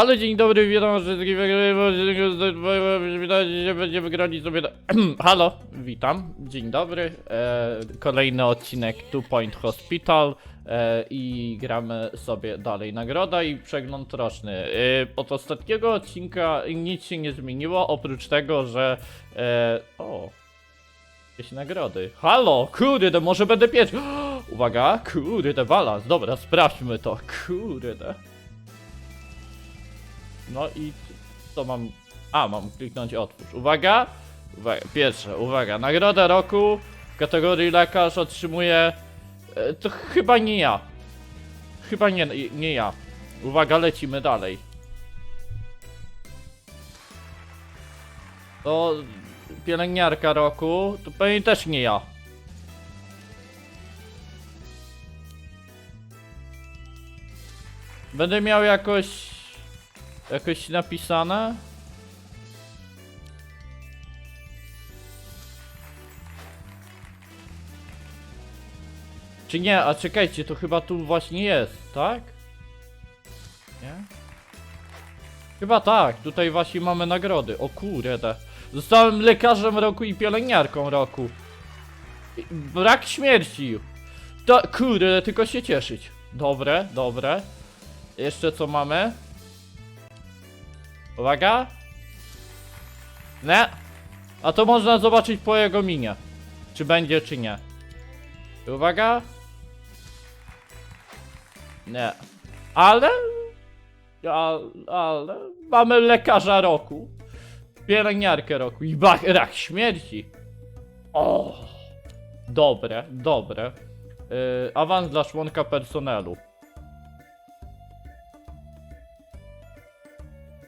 Halo, dzień dobry, witam wszystkich. Witajcie, będziemy grali sobie. Halo, witam, dzień dobry. E, kolejny odcinek Two Point Hospital e, i gramy sobie dalej. Nagroda i przegląd roczny. E, od ostatniego odcinka nic się nie zmieniło, oprócz tego, że. E, o. Jakieś nagrody. Halo, kurde, może będę pierwszy. Uwaga, kurde, balans. Dobra, sprawdźmy to. Kurde. No i co mam? A, mam kliknąć otwórz. Uwaga! Uwaga, pierwsze, uwaga. Nagroda roku w kategorii lekarz otrzymuje. E, to chyba nie ja. Chyba nie, nie ja. Uwaga, lecimy dalej. To pielęgniarka roku, to pewnie też nie ja. Będę miał jakoś jakoś napisane? Czy nie? A czekajcie, to chyba tu właśnie jest, tak? Nie? Chyba tak, tutaj właśnie mamy nagrody. O kurde. Zostałem lekarzem roku i pielęgniarką roku. Brak śmierci. To, kurde, tylko się cieszyć. Dobre, dobre. Jeszcze co mamy? Uwaga. Nie. A to można zobaczyć po jego minie. Czy będzie, czy nie. Uwaga. Nie. Ale... Ale... ale mamy lekarza roku. Pielęgniarkę roku i bach, rak śmierci. O. Dobre, dobre. Yy, awans dla członka personelu.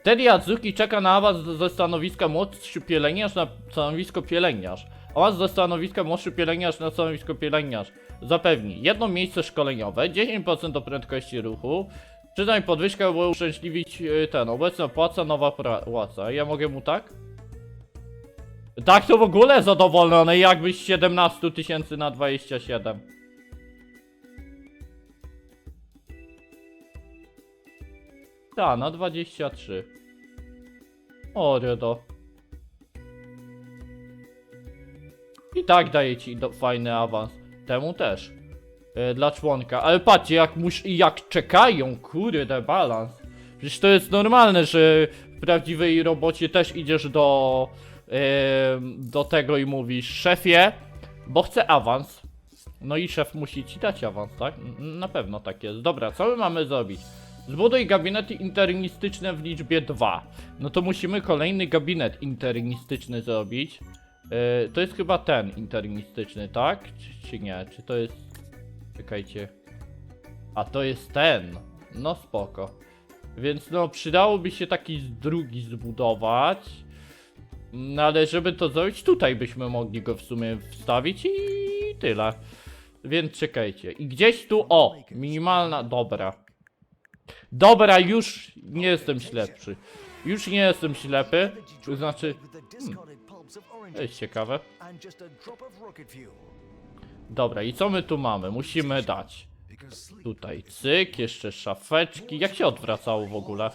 Teddy Azuki czeka na awans ze stanowiska młodszy pielęgniarz na stanowisko pielęgniarz. Awans ze stanowiska młodszy pielęgniarz na stanowisko pielęgniarz. Zapewni jedno miejsce szkoleniowe, 10% do prędkości ruchu. Przyznaj podwyżkę, by uszczęśliwić yy, ten, obecna płaca, nowa płaca. Ja mogę mu tak? Tak to w ogóle zadowolony, jakbyś 17 tysięcy na 27. Ta, na 23. O, Redo. I tak daje ci do, fajny awans. Temu też. E, dla członka. Ale patrzcie, jak mus, jak czekają, kurde, balans. Przecież to jest normalne, że w prawdziwej robocie też idziesz do, e, do tego i mówisz, szefie, bo chcę awans. No i szef musi ci dać awans, tak? Na pewno tak jest. Dobra, co my mamy zrobić? Zbuduj gabinety internistyczne w liczbie 2. No to musimy kolejny gabinet internistyczny zrobić. Yy, to jest chyba ten internistyczny, tak? Czy, czy nie? Czy to jest... Czekajcie. A to jest ten. No spoko. Więc no przydałoby się taki drugi zbudować. No ale żeby to zrobić, tutaj byśmy mogli go w sumie wstawić i tyle. Więc czekajcie. I gdzieś tu, o, minimalna, dobra. Dobra, już nie jestem ślepszy. Już nie jestem ślepy. To znaczy, to jest ciekawe. Dobra, i co my tu mamy? Musimy dać. Tutaj cyk, jeszcze szafeczki. Jak się odwracało w ogóle?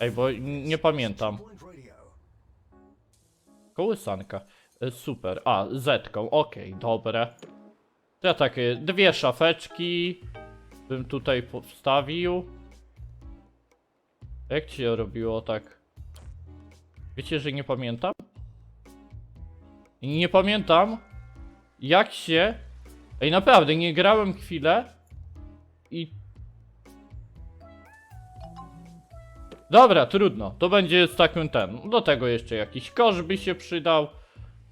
Ej, bo nie pamiętam. Kołysanka. E, Super. A, zetką. Okej, dobre. To ja takie dwie szafeczki bym tutaj powstawił. Jak ci się robiło tak? Wiecie, że nie pamiętam? Nie pamiętam jak się... Ej, naprawdę, nie grałem chwilę i... Dobra, trudno. To będzie z takim ten. Do tego jeszcze jakiś kosz by się przydał.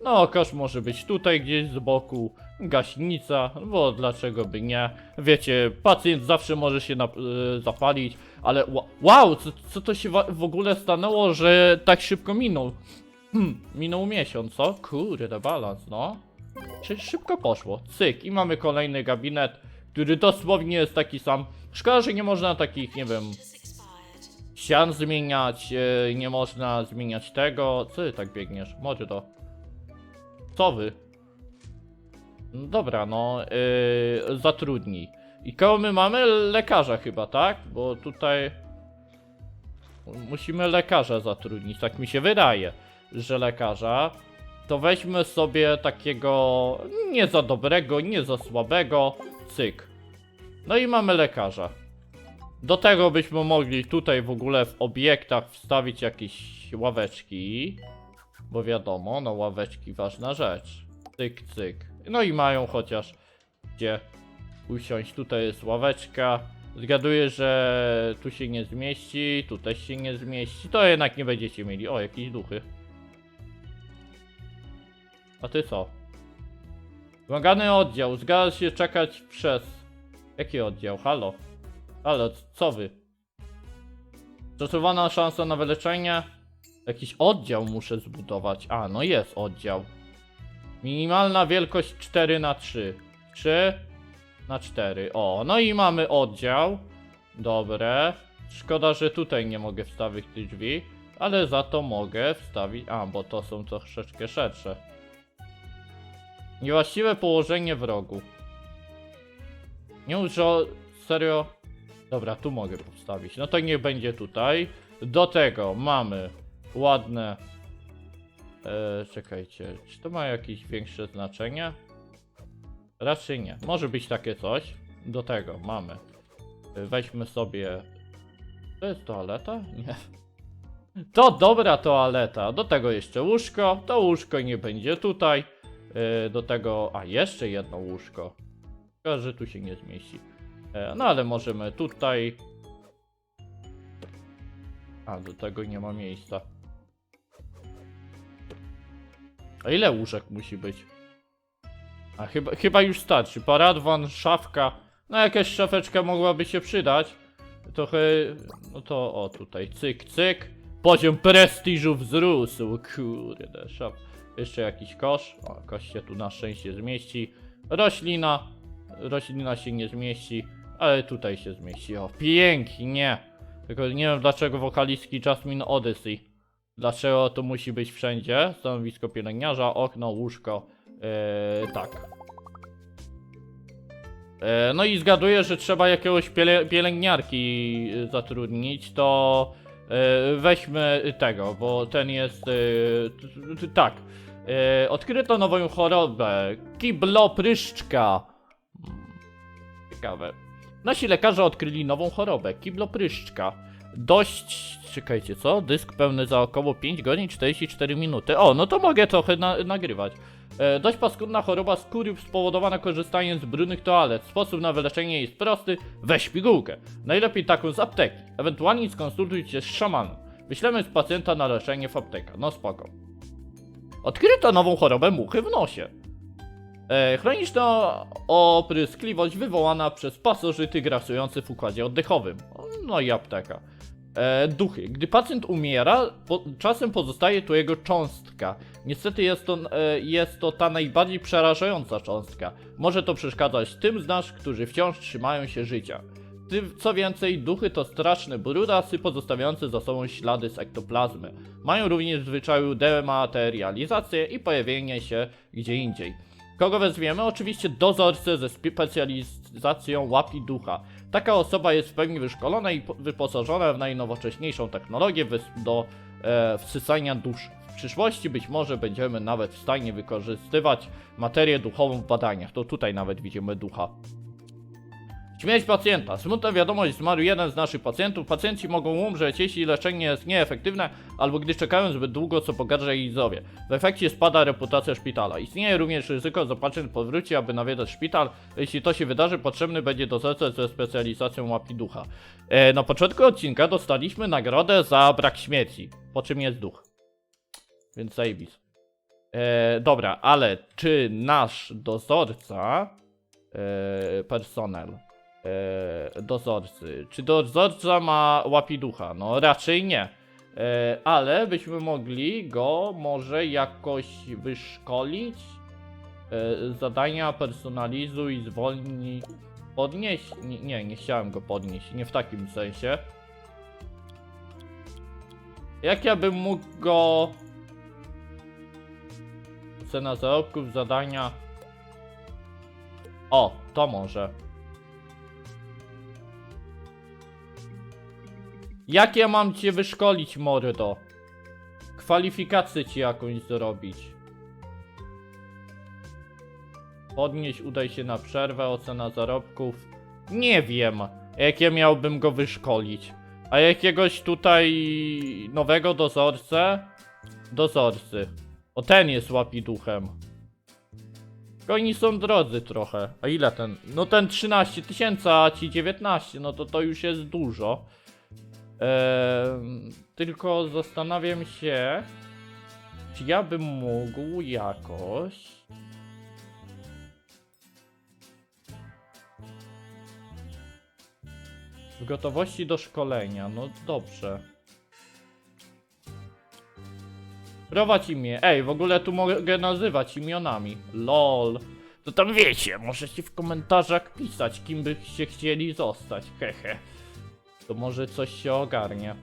No, kosz może być tutaj gdzieś z boku. Gaśnica, bo dlaczego by nie? Wiecie, pacjent zawsze może się y, zapalić, ale wow, co, co to się w ogóle stanęło, że tak szybko minął? Hmm, minął miesiąc, co? Kurde, balans, no. Czy szybko poszło? Cyk, i mamy kolejny gabinet, który dosłownie jest taki sam. Szkoda, że nie można takich, nie wiem, ścian zmieniać, e, nie można zmieniać tego. Co ty tak biegniesz? Może to. Co wy? No Dobra, no, yy, zatrudnij. I koło my mamy lekarza chyba, tak? Bo tutaj... musimy lekarza zatrudnić, tak mi się wydaje, że lekarza. To weźmy sobie takiego nie za dobrego, nie za słabego, cyk. No i mamy lekarza. Do tego byśmy mogli tutaj w ogóle w obiektach wstawić jakieś ławeczki. Bo wiadomo, no ławeczki ważna rzecz. Cyk, cyk. No i mają chociaż gdzie usiąść. Tutaj jest ławeczka. Zgaduję, że tu się nie zmieści, tu też się nie zmieści. To jednak nie będziecie mieli. O, jakieś duchy. A ty co? Wymagany oddział. Zgadza się czekać przez... Jaki oddział? Halo? Halo, co wy? Szacowana szansa na wyleczenie? Jakiś oddział muszę zbudować. A, no jest oddział. Minimalna wielkość 4 na 3 3 na 4 O, no i mamy oddział. Dobre. Szkoda, że tutaj nie mogę wstawić tych drzwi. Ale za to mogę wstawić... A, bo to są troszeczkę szersze. Niewłaściwe położenie w rogu. Nie użo... Serio? Dobra, tu mogę postawić. No to niech będzie tutaj. Do tego mamy ładne... E, czekajcie, czy to ma jakieś większe znaczenie? Raczej nie. Może być takie coś. Do tego mamy. E, Weźmy sobie... To jest toaleta? Nie. To dobra toaleta. Do tego jeszcze łóżko. To łóżko nie będzie tutaj. E, Do tego... A, jeszcze jedno łóżko. Tylko, że tu się nie zmieści. E, No ale możemy tutaj. A, do tego nie ma miejsca. A ile łóżek musi być? A chyba, chyba już starczy. Paradwan, szafka. No jakaś szafeczka mogłaby się przydać. Trochę. No to o tutaj. Cyk, cyk. Poziom prestiżu wzrósł. Kurde, szaf. Jeszcze jakiś kosz. O, kosz się tu na szczęście zmieści. Roślina. Roślina się nie zmieści. Ale tutaj się zmieści. O, pięknie. Tylko nie wiem dlaczego wokalistki Jasmine Odyssey. Dlaczego to musi być wszędzie? Stanowisko pielęgniarza, okno, łóżko. Eee, tak. Eee, no i zgaduję, że trzeba jakiegoś pielęgniarki y, zatrudnić, to e, weźmy tego, bo ten jest... t- tak. E, odkryto nową chorobę. Kiblopryszczka. Hmm, Ciekawe. Nasi lekarze odkryli nową chorobę, kiblopryszczka. Dość, czekajcie, co? Dysk pełny za około 5 godzin 44 minuty. O, no to mogę trochę na nagrywać. E, dość paskudna choroba skóry spowodowana korzystaniem z brudnych toalet. Sposób na wyleczenie jest prosty. Weź pigułkę. Najlepiej taką z apteki. Ewentualnie skonsultuj się z szamanem. Wyślemy z pacjenta na leczenie w aptekę. No spoko. Odkryto nową chorobę muchy w nosie. E, chroniczna opryskliwość wywołana przez pasożyty grasujące w układzie oddechowym. No i apteka. E, duchy. Gdy pacjent umiera, po, czasem pozostaje tu jego cząstka. Niestety jest to, e, jest to ta najbardziej przerażająca cząstka. Może to przeszkadzać tym z nas, którzy wciąż trzymają się życia. Co więcej, duchy to straszne brudasy pozostawiające za sobą ślady z ektoplazmy. Mają również zwyczaju dematerializację i pojawienie się gdzie indziej. Kogo wezwiemy? Oczywiście dozorcę ze specjalizacją łap i ducha. Taka osoba jest w pełni wyszkolona i po- wyposażona w najnowocześniejszą technologię do e, wsysania dusz. W przyszłości być może będziemy nawet w stanie wykorzystywać materię duchową w badaniach. To tutaj nawet widzimy ducha. Śmierć pacjenta. Smutna wiadomość, zmarł jeden z naszych pacjentów. Pacjenci mogą umrzeć, jeśli leczenie jest nieefektywne, albo gdy czekają zbyt długo, co pogarsza ich zdrowie. W efekcie spada reputacja szpitala. Istnieje również ryzyko, że pacjent powróci, aby nawiedzać szpital. Jeśli to się wydarzy, potrzebny będzie dozorca ze specjalizacją łapi ducha. E, na początku odcinka dostaliśmy nagrodę za brak śmierci, po czym jest duch. Więc zajebis. E, dobra, ale czy nasz dozorca, e, personel, e, dozorcy. Czy dozorca ma łapi ducha? No raczej nie. E, ale byśmy mogli go może jakoś wyszkolić. E, zadania personalizuj, zwolnij, podnieść. Nie, nie, nie chciałem go podnieść. Nie w takim sensie. Jak ja bym mógł go. Cena zarobków, zadania. O, to może. Jak ja mam cię wyszkolić, mordo? Kwalifikację ci jakąś zrobić. Podnieść, udaj się na przerwę, ocena zarobków. Nie wiem, jak ja miałbym go wyszkolić. A jakiegoś tutaj nowego dozorcę? Dozorcy. O ten jest łapiduchem. Oni są drodzy trochę. A ile ten? No ten 13 tysięcy, a ci 19, no to to już jest dużo. Tylko zastanawiam się, czy ja bym mógł jakoś... W gotowości do szkolenia, no dobrze. Prowadź imię. Ej, w ogóle tu mogę nazywać imionami. LOL. To tam wiecie, możecie w komentarzach pisać, kim byście chcieli zostać. Hehe. To może coś się ogarnie.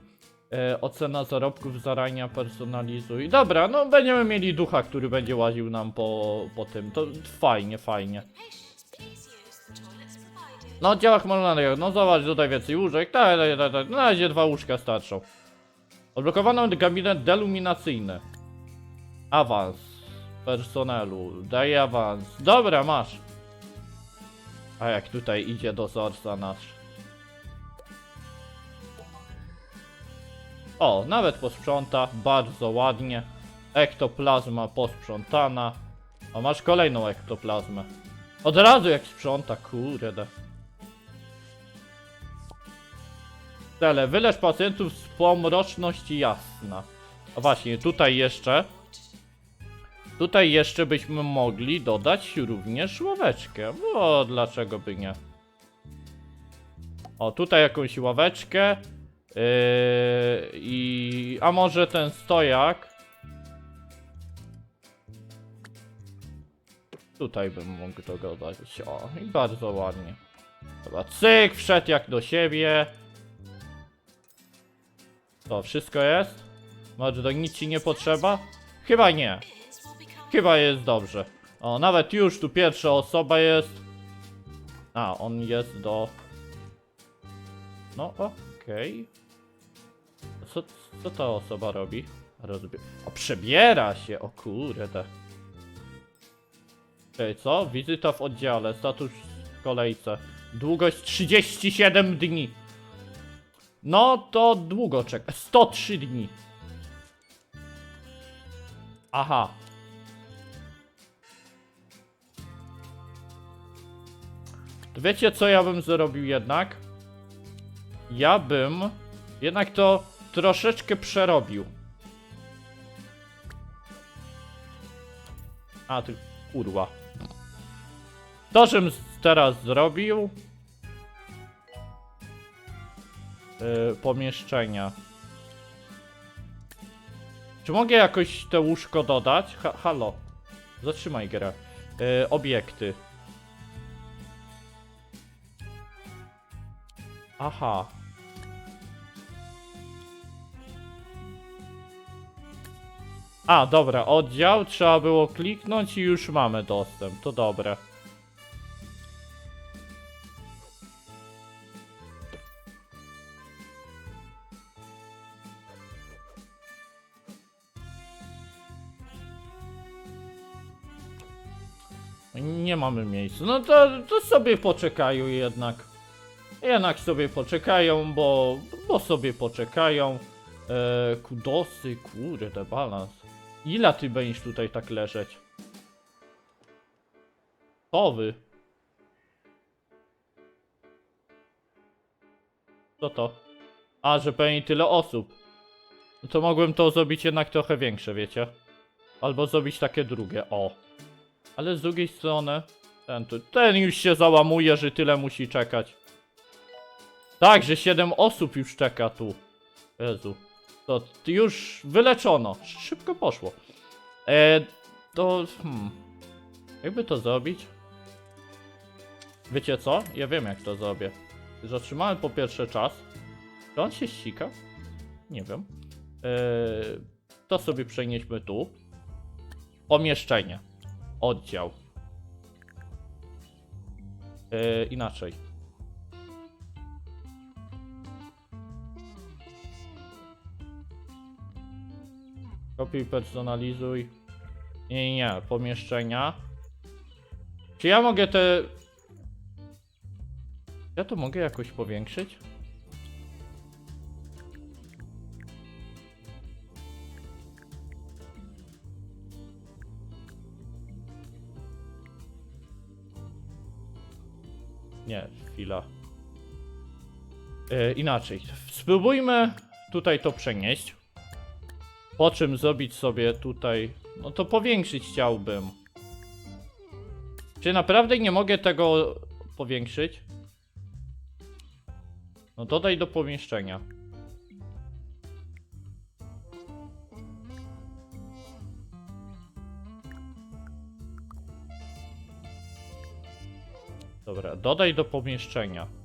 E, ocena zarobków zarania personalizuj. Dobra, no będziemy mieli ducha, który będzie łaził nam po, po tym. To fajnie, fajnie. No, działach moralnych, no zobacz, tutaj więcej łóżek, tak, tak, tak, tak, na razie dwa łóżka starczą. Odblokowano gabinet deluminacyjny. Awans personelu, daj awans. Dobra, masz. A jak tutaj idzie dozorca nasz. O, nawet posprząta, bardzo ładnie. Ektoplazma posprzątana. O, masz kolejną ektoplazmę. Od razu jak sprząta, kurde. Tele, wylecz pacjentów z pomroczności jasna. A właśnie, tutaj jeszcze. Tutaj jeszcze byśmy mogli dodać również ławeczkę. Bo dlaczego by nie? O, tutaj jakąś ławeczkę. Yy, I. A może ten stojak. Tutaj bym mógł to dodać. O, i bardzo ładnie. Dobra, cyk, wszedł jak do siebie. To wszystko jest? Może do nic ci nie potrzeba? Chyba nie. Chyba jest dobrze. O, nawet już tu pierwsza osoba jest. A, on jest do... No, okej. Co, co ta osoba robi? Rozbie... O, przebiera się! O kurde. Okej, co? Wizyta w oddziale, status w kolejce. Długość 37 dni. No to długo czeka. 103 dni. Aha. To wiecie co ja bym zrobił jednak? Ja bym jednak to troszeczkę przerobił. A ty kurwa. To, żebym teraz zrobił. Yy, pomieszczenia. Czy mogę jakoś te łóżko dodać? Ha halo. Zatrzymaj grę. Yy, obiekty. Aha. A, dobra, oddział, trzeba było kliknąć i już mamy dostęp, to dobre. Nie mamy miejsca. No to, to sobie poczekają jednak. Jednak sobie poczekają, bo, bo sobie poczekają. E, kudosy, kurde, balans. Ile ty będziesz tutaj tak leżeć? To wy. Co to? A, że pewnie tyle osób. No to mogłem to zrobić jednak trochę większe, wiecie? Albo zrobić takie drugie, o. Ale z drugiej strony, ten, tu, ten już się załamuje, że tyle musi czekać. Tak, że 7 osób już czeka tu. Jezu. To już wyleczono. Szybko poszło. E, to. Hmm. Jakby to zrobić? Wiecie co? Ja wiem jak to zrobię. Zatrzymałem po pierwsze czas. Czy on się ścika? Nie wiem. E, to sobie przenieśmy tu. Pomieszczenie. Oddział. E, inaczej. Kopiuj, personalizuj. Nie, nie, pomieszczenia. Czy ja mogę te... Ja to mogę jakoś powiększyć? Nie, chwila. E, inaczej. Spróbujmy tutaj to przenieść. Po czym zrobić sobie tutaj. No to powiększyć chciałbym. Czy naprawdę nie mogę tego powiększyć? No dodaj do pomieszczenia. Dobra, dodaj do pomieszczenia.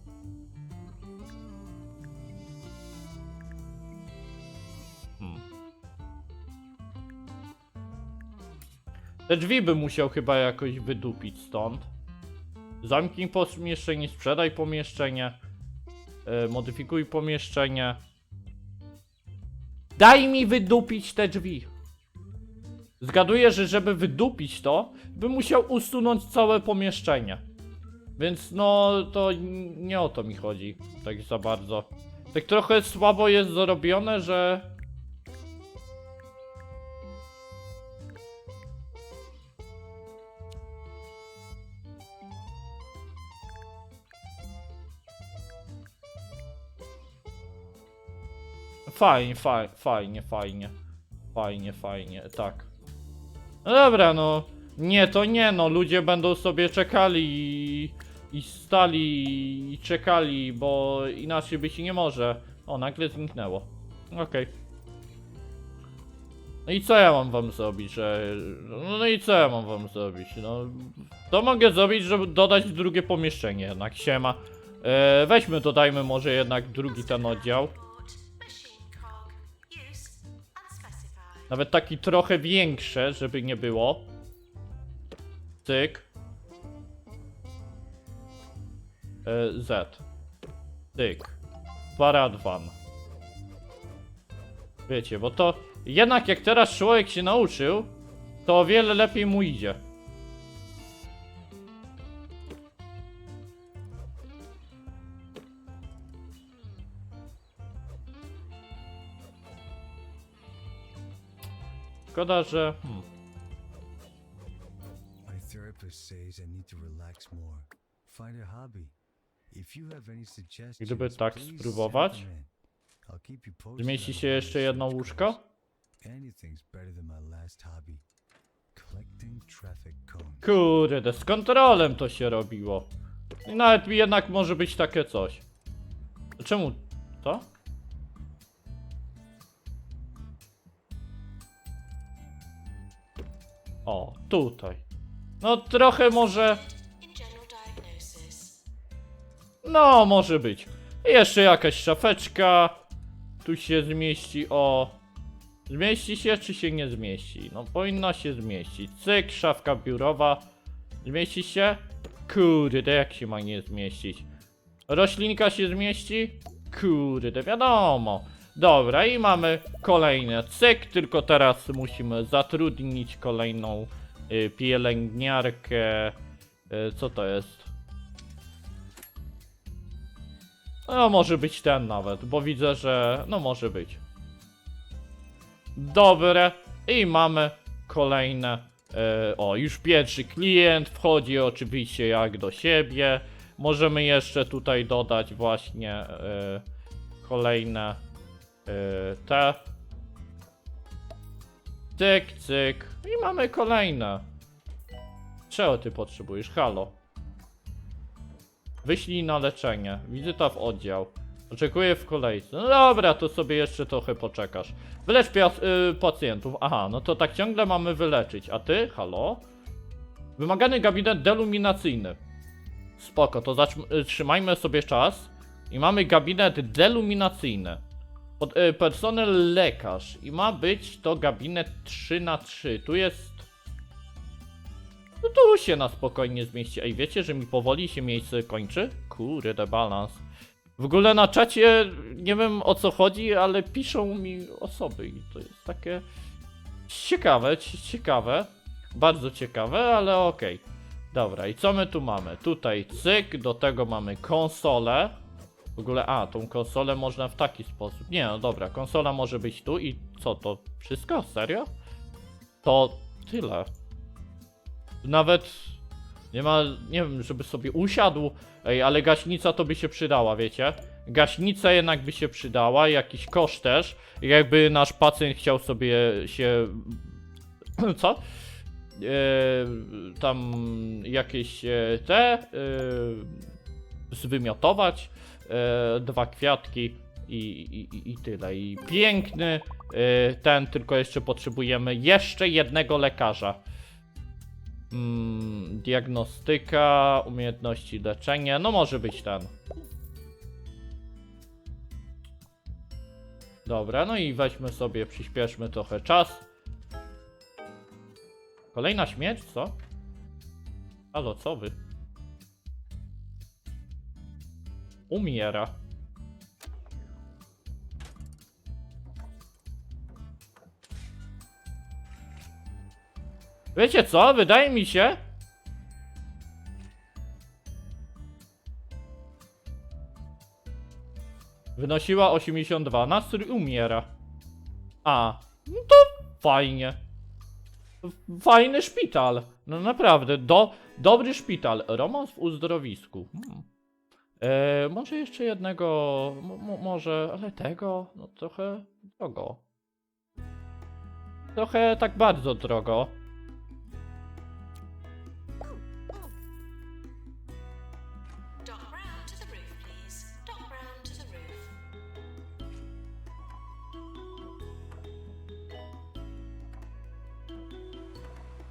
Te drzwi by musiał chyba jakoś wydupić stąd. Zamknij pomieszczenie, sprzedaj pomieszczenie. e, modyfikuj pomieszczenie. Daj mi wydupić te drzwi. Zgaduję, że żeby wydupić to, by musiał usunąć całe pomieszczenie. Więc no, to nie o to mi chodzi. Tak za bardzo. Tak trochę słabo jest zrobione, że... Fajnie, fajnie, fajnie, fajnie. Fajnie, tak. No dobra, no. Nie, to nie, no. Ludzie będą sobie czekali i, i stali i czekali, bo inaczej być nie może. O, nagle zniknęło. Okej. No i co ja mam wam zrobić, że... No i co ja mam wam zrobić, no... To mogę zrobić, żeby dodać drugie pomieszczenie jednak, siema. E, weźmy, dodajmy może jednak drugi ten oddział. Nawet taki trochę większe, żeby nie było. Tyk. E, Z. Tyk. Paradwan. Wiecie, bo to jednak jak teraz człowiek się nauczył, to o wiele lepiej mu idzie. Szkoda, że... Hmm. My therapist says I need to relax more. Find a hobby. If you have any suggestions, Gdyby tak spróbować? Zmieści się jeszcze jedno łóżko? Kurde, z kontrolem to się robiło. I nawet mi jednak może być takie coś. Czemu to? O, tutaj. No trochę może... No, może być. Jeszcze jakaś szafeczka. Tu się zmieści, o. Zmieści się, czy się nie zmieści? No, powinna się zmieścić. Cyk, szafka biurowa. Zmieści się? Kurde, jak się ma nie zmieścić? Roślinka się zmieści? Kurde, wiadomo. Dobra, i mamy kolejny cyk, tylko teraz musimy zatrudnić kolejną y, pielęgniarkę. Y, co to jest? No, może być ten nawet, bo widzę, że. No, może być. Dobre. I mamy kolejne. E, o, już pierwszy klient wchodzi oczywiście jak do siebie. Możemy jeszcze tutaj dodać właśnie e, kolejne e, te. Cyk, cyk. I mamy kolejne. Czego ty potrzebujesz? Halo. Wyślij na leczenie. Wizyta w oddział. Oczekuję w kolejce. No dobra, to sobie jeszcze trochę poczekasz. Wylecz y, pacjentów. Aha, no to tak ciągle mamy wyleczyć. A ty? Halo? Wymagany gabinet deluminacyjny. Spoko, to y, trzymajmy sobie czas. I mamy gabinet deluminacyjny. Pod, y, personel lekarz. I ma być to gabinet 3 na 3 Tu jest no tu się na spokojnie zmieści. Ej, wiecie, że mi powoli się miejsce kończy? Kurde, balans. W ogóle na czacie nie wiem o co chodzi, ale piszą mi osoby i to jest takie Ciekawe, ci- ciekawe. Bardzo ciekawe, ale okej. Dobra, i co my tu mamy? Tutaj cyk, do tego mamy konsolę. W ogóle, a, tą konsolę można w taki sposób. Nie, no dobra, konsola może być tu i co to? Wszystko? Serio? To tyle. Nawet nie ma, nie wiem, żeby sobie usiadł. Ej, ale gaśnica to by się przydała, wiecie? Gaśnica jednak by się przydała, jakiś kosz też. Jakby nasz pacjent chciał sobie się. Co? E, tam jakieś e, te. E, zwymiotować. E, dwa kwiatki. I, i, I tyle. I piękny e, ten, tylko jeszcze potrzebujemy jeszcze jednego lekarza. Mm, diagnostyka, umiejętności leczenia, no może być ten. Dobra, no i weźmy sobie, przyspieszmy trochę czas. Kolejna śmierć, co? Halo, co wy? Umiera. Wiecie co? Wydaje mi się. Wynosiła 82. Nastrój umiera. A, no to fajnie. Fajny szpital. No naprawdę, do, dobry szpital. Romans w uzdrowisku. Hmm. E, może jeszcze jednego. mo- mo- może, ale tego. No trochę drogo. Trochę tak bardzo drogo.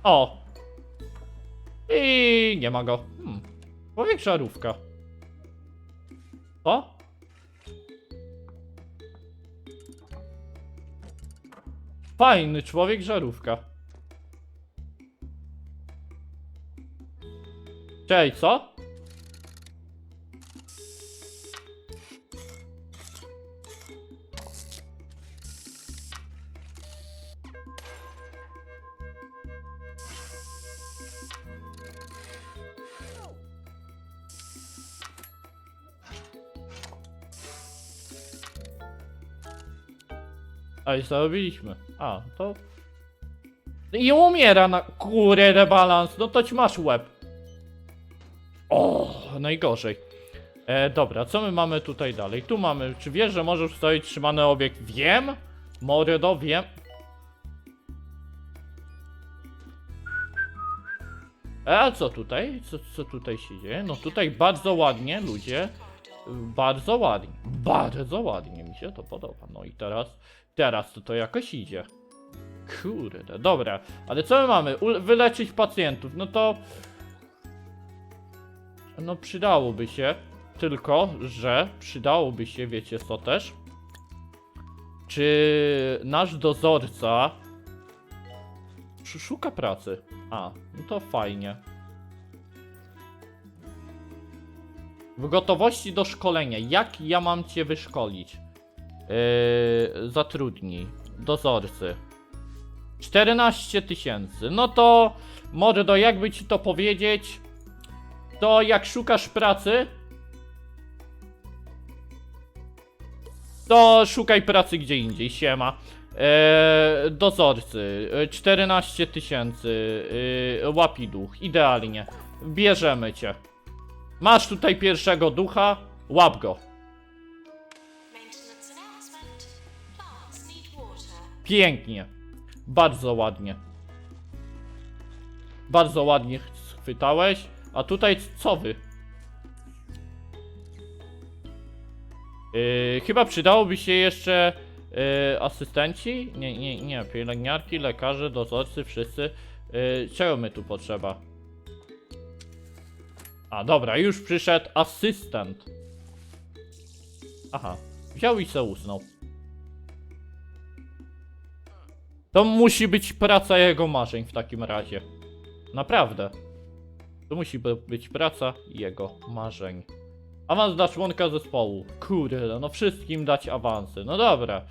O! I nie ma go. Hmm. Człowiek żarówka. O? Fajny człowiek żarówka. Cześć, co? A i zarobiliśmy. A, to... I umiera na... Kurde, rebalans, no to ci masz łeb. O, najgorzej. E, dobra, co my mamy tutaj dalej? Tu mamy, czy wiesz, że możesz wstawić trzymany obiekt? Wiem! Moredo, wiem. E, A co tutaj? Co, co tutaj się dzieje? No tutaj bardzo ładnie, ludzie. Bardzo ładnie. Bardzo ładnie mi się to podoba. No i teraz, teraz to to jakoś idzie. Kurde, dobra. Ale co my mamy? Ule- wyleczyć pacjentów. No to... No przydałoby się. Tylko, że przydałoby się, wiecie co też? Czy nasz dozorca sz- szuka pracy? A, no to fajnie. W gotowości do szkolenia. Jak ja mam cię wyszkolić? Yy, zatrudnij. Dozorcy. 14 tysięcy. No to, Mordo, jakby ci to powiedzieć, to jak szukasz pracy, to szukaj pracy gdzie indziej, siema. Eee, dozorcy, e, 14 tysięcy, e, łapi duch, idealnie. Bierzemy cię. Masz tutaj pierwszego ducha, łap go. Pięknie. Bardzo ładnie. Bardzo ładnie ch- schwytałeś. A tutaj co wy? Yy, chyba przydałoby się jeszcze yy, asystenci? Nie, nie, nie. Pielęgniarki, lekarze, dozorcy, wszyscy. Yy, czego my tu potrzeba? A dobra, już przyszedł asystent. Aha, wziął i se usnął. To musi być praca jego marzeń w takim razie. Naprawdę. To musi by- być praca jego marzeń. Awans dla członka zespołu. Kurde, no wszystkim dać awansy. No dobra.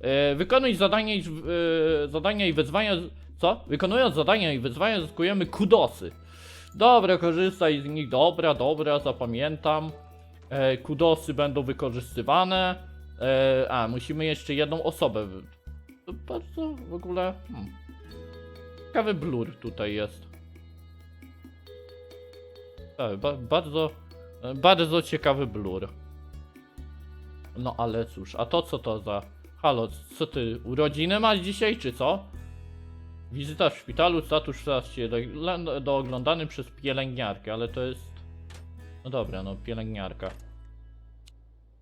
E, wykonuj zadania i, e, zadania i wyzwania. Co? Wykonując zadania i wyzwania zyskujemy kudosy. Dobra, korzystaj z nich. Dobra, dobra, zapamiętam. E, kudosy będą wykorzystywane. E, a, musimy jeszcze jedną osobę. To bardzo w ogóle. Hmm. Ciekawy blur tutaj jest. Tak, ba bardzo. Bardzo ciekawy blur. No ale cóż, a to co to za... Halo, co ty, urodziny masz dzisiaj, czy co? Wizyta w szpitalu, status w trakcie do, do oglądany przez pielęgniarkę, ale to jest... No dobra, no pielęgniarka.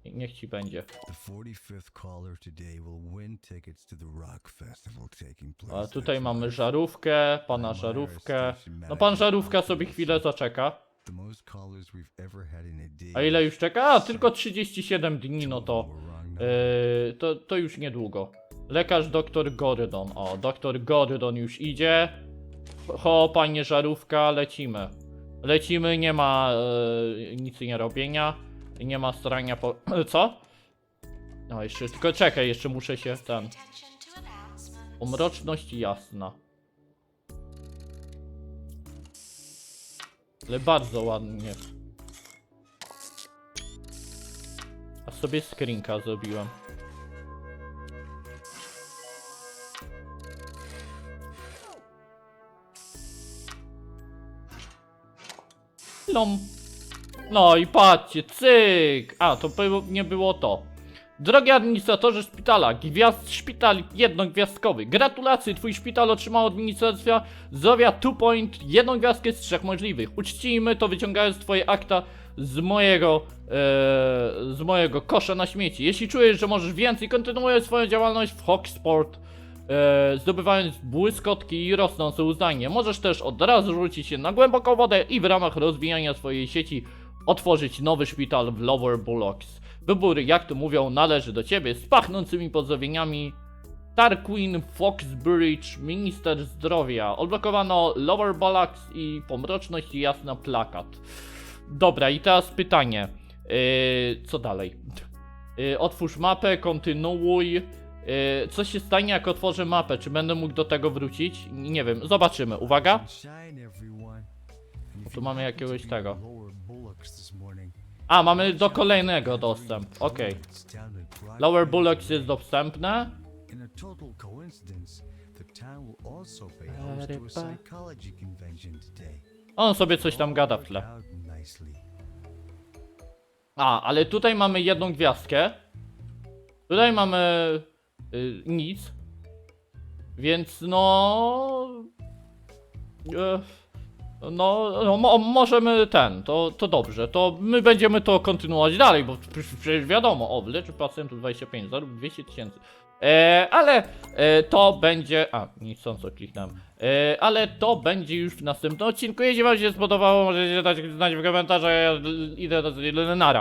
Niech ci będzie. The 45th caller today will win tickets to the Rock Festival taking place. A tutaj mamy żarówkę, pana żarówkę. No pan żarówka sobie chwilę zaczeka. A ile już czeka? A, tylko 37 dni, no to... Yy, to, to już niedługo. Lekarz dr Gordon. O, dr Gordon już idzie. Ho, panie żarówka, lecimy. Lecimy, nie ma yy, nic nie robienia. Nie ma starania po... Co? No jeszcze, tylko czekaj, jeszcze muszę się ten... Announcements. Pomroczność jasna. Ale bardzo ładnie. A sobie screenka zrobiłem. Lom. No i patrzcie, cyk! A, to nie było to. Drogi administratorze szpitala, gwiazd szpital jednogwiazdkowy. Gratulacje, twój szpital otrzymał od Ministerstwa Zdrowia 2 Point jedną gwiazdkę z trzech możliwych. Uczcijmy to wyciągając twoje akta z mojego, e, z mojego kosza na śmieci. Jeśli czujesz, że możesz więcej, kontynuuj swoją działalność w Hawksport, e, zdobywając błyskotki i rosnące uznanie. Możesz też od razu rzucić się na głęboką wodę i w ramach rozwijania swojej sieci otworzyć nowy szpital w Lower Bullocks. Wybór, jak to mówią, należy do ciebie z pachnącymi pozdrowieniami Tarquin Foxbridge, minister zdrowia. Odblokowano Lower Bullocks i pomroczność i jasna plakat. Dobra, i teraz pytanie. Yy, co dalej? Yy, otwórz mapę, kontynuuj. Yy, co się stanie, jak otworzę mapę? Czy będę mógł do tego wrócić? Nie wiem, zobaczymy. Uwaga. If tu mamy jakiegoś tego. A, mamy do kolejnego dostęp. Okej. Lower Bullocks jest dostępne. In a total coincidence, the town will also pay host to a psychology convention today. On sobie coś tam gada w tle. A, ale tutaj mamy jedną gwiazdkę. Tutaj mamy y, nic. Więc no. E, no, no mo, możemy ten, to, to dobrze, to my będziemy to kontynuować dalej, bo przecież wiadomo, o, leczy pacjentów 25, zarób 200 tysięcy. E, ale e, to będzie. A, niechcąco kliknąłem. E, ale to będzie już w następnym odcinku. Jeśli Wam się spodobało, możecie dać znać w komentarzach. Ja idę do Nara.